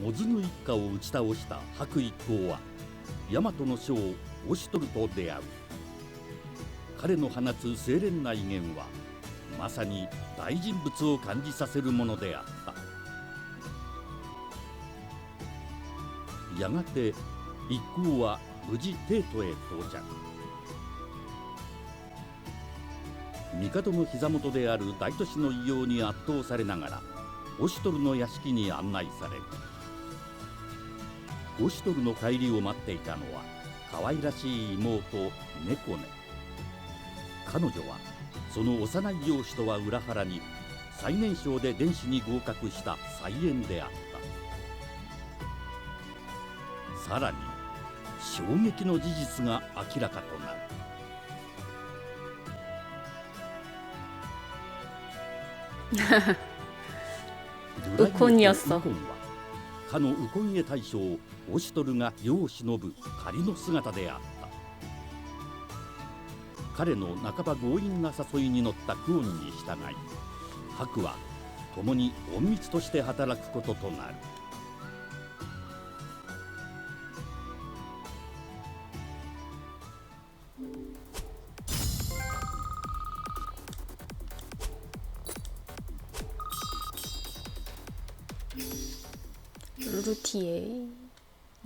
モズヌ一家を打ち倒した白一行は大和の将オシトルと出会う。彼の放つ清廉な威厳はまさに大人物を感じさせるものであった。やがて一行は無事帝都へ到着。帝の膝元である大都市の異様に圧倒されながらオシトルの屋敷に案内されるオシュトルの帰りを待っていたのは可愛らしい妹猫ね。彼女はその幼い養子とは裏腹に最年少で電子に合格した再縁であった。さらに衝撃の事実が明らかとなる。ウコンニョスウコンはかのウコンエ大将オシトルが世を忍ぶ仮の姿であった。彼の半ば強引な誘いに乗ったクオンに従い白は共に隠密として働くこととなる。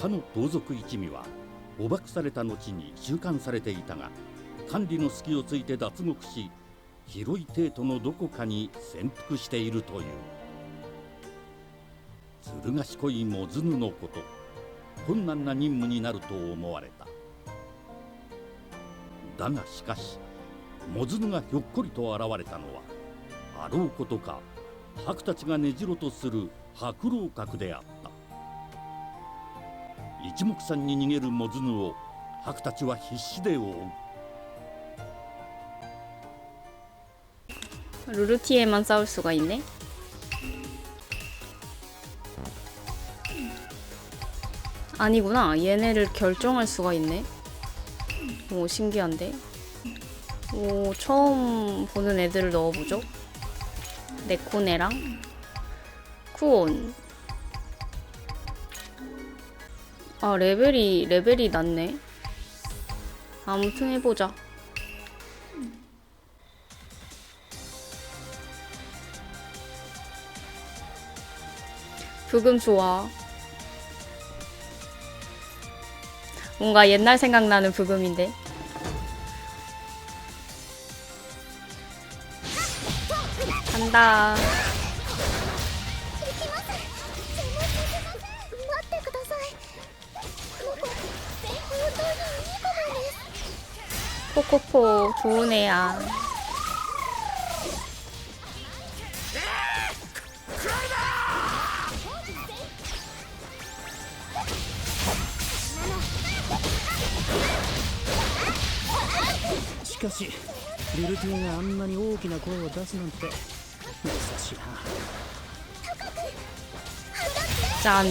かの盗賊一味は捕獲された後に収監されていたが管理の隙をついて脱獄し広い帝都のどこかに潜伏しているという。ずる賢いモズヌのこと困難な任務になると思われた。だがしかしモズヌがひょっこりと現れたのはあろうことか白たちが根城とする白老閣であった。一目散に逃げるモズヌを白たちは必死で追う 루르티에만 싸울 수가 있네 아니구나 얘네를 결정할 수가 있네 오 신기한데 오 처음 보는 애들을 넣어보죠 네코네랑 쿠온 아 레벨이 레벨이 낮네. 아무튼 해보자. 부금 좋아. 뭔가 옛날 생각나는 부금인데. 간다 포코포 좋은 애야 しかしルルティエがあんなに大きな声を出すなんて珍しいな 짠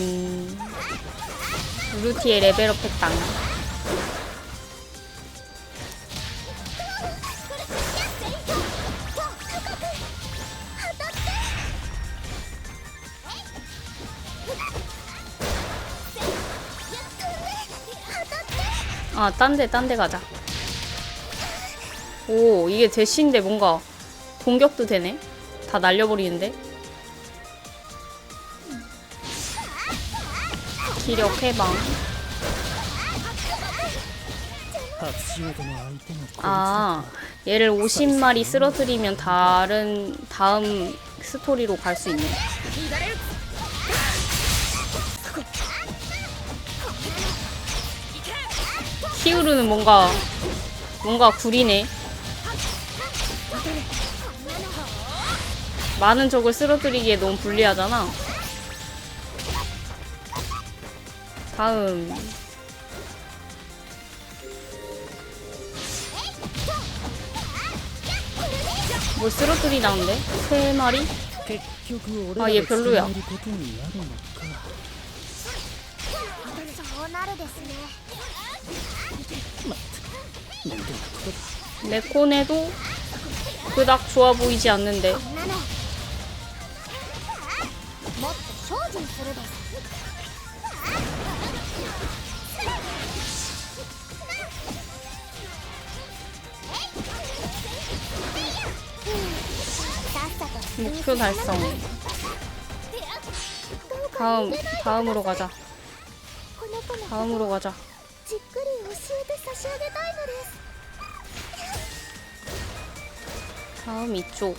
루티에 레벨업 했당 아, 딴 데, 딴 데 가자. 오, 이게 대시인데 뭔가 공격도 되네? 다 날려버리는데? 기력 해방. 아, 얘를 50마리 쓰러뜨리면 다른, 다음 스토리로 갈 수 있네. 히우르는 뭔가 뭔가 구리네 많은 적을 쓰러뜨리기에 너무 불리하잖아 다음 뭘 쓰러뜨리다는데? 세 마리? 아 얘 별로야 내 코네도 그닥 좋아 보이지 않는데. 목표 달성. 다음, 다음으로 가자. 다음으로 가자. じっくり教えて差し上げたいのです 다음 이쪽.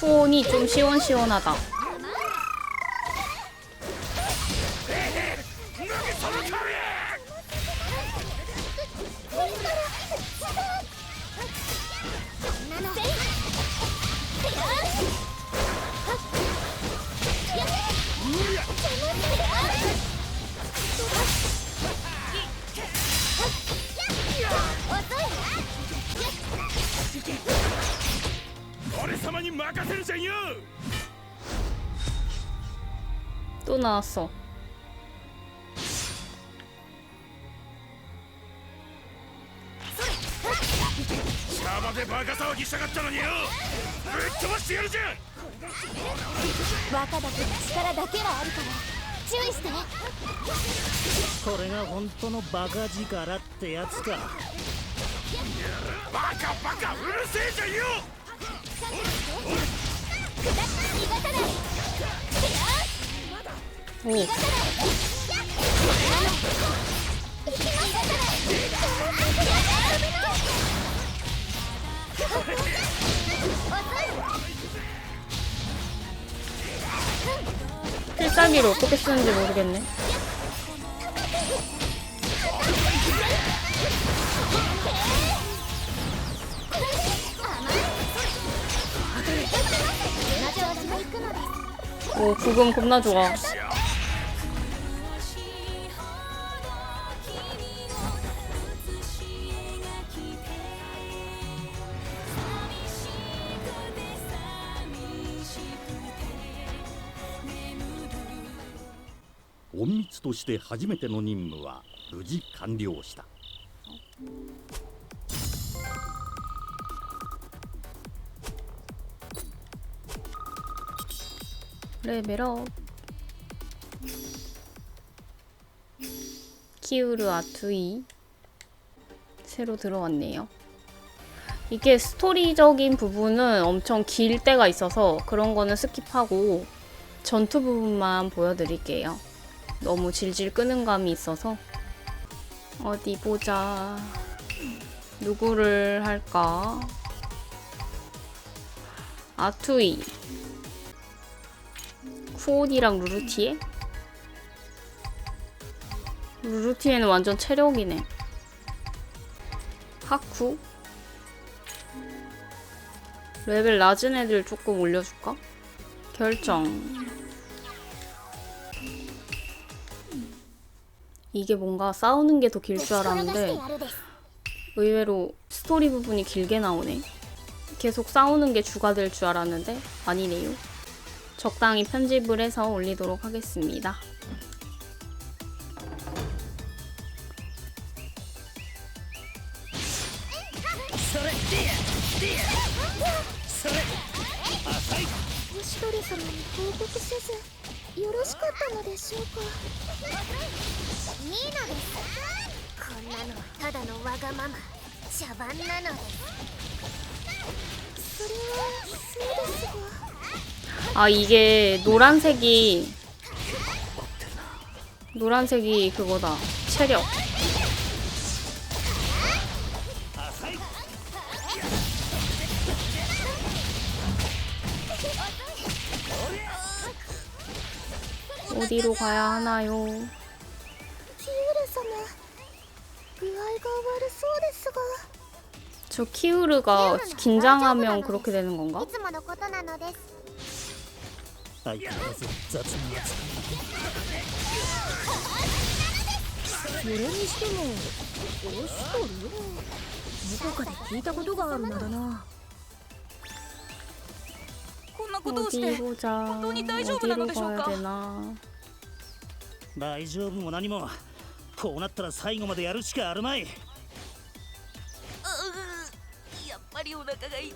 쿠온이 좀 시원시원하다. 注意してこれが本当のバカ力ってやつか。バカバカうるせえじゃんよ 오. 필살기를 어떻게 쓰는지 모르겠네. 오, 부금 겁나 좋아. 隠密として初めての任務は無事完了した 레벨업. 키우르 아투이. 새로 들어왔네요. 이게 스토리적인 부분은 엄청 길 때가 있어서 그런 거는 스킵하고 전투 부분만 보여드릴게요. 너무 질질 끄는 감이 있어서. 어디 보자. 누구를 할까? 아투이. 후온이랑 루루티에? 루루티에는 완전 체력이네. 하쿠? 레벨 낮은 애들 조금 올려줄까? 결정. 이게 뭔가 싸우는 게 더 길 줄 알았는데 의외로 스토리 부분이 길게 나오네. 계속 싸우는 게 주가 될 줄 알았는데 아니네요. 적당히 편집을 해서 올리도록 하겠습니다. 아 이게 노란색이 노란색이 그거다 체력 어디로 가야 하나요? 저 키우르가 긴장하면 그렇게 되는 건가? 相変わらず雑に扱いそれにしてもオストルどこかで聞いたことがある名だな。こんなことをして本当に大丈夫なのでしょうか？大丈夫も何も。こうなったら最後までやるしかあるまい。やっぱりお腹が痛い。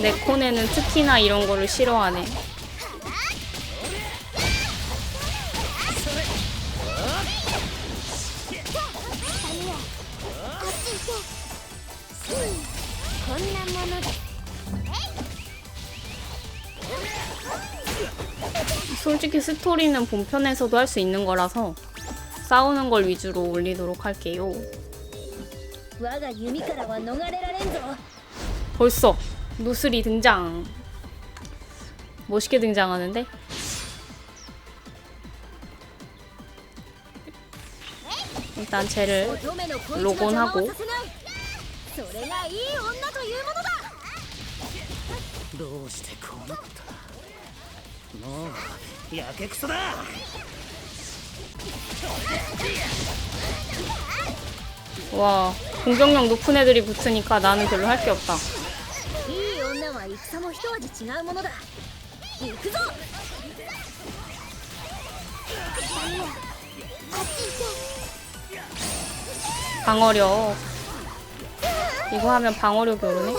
내 코네는 특히나 이런 거를 싫어하네. 솔직히 스토리는 본편에서도 할 수 있는 거라서 싸우는 걸 위주로 올리도록 할게요. 벌써 노슬이 등장. 멋있게 등장하는데? 일단 쟤를 로건하고 와 공격력 높은 애들이 붙으니까 나는 별로 할 게 없다 いい女は戦も一味違うものだ行くぞ 방어력. 이거 하면 방어력이 오르네?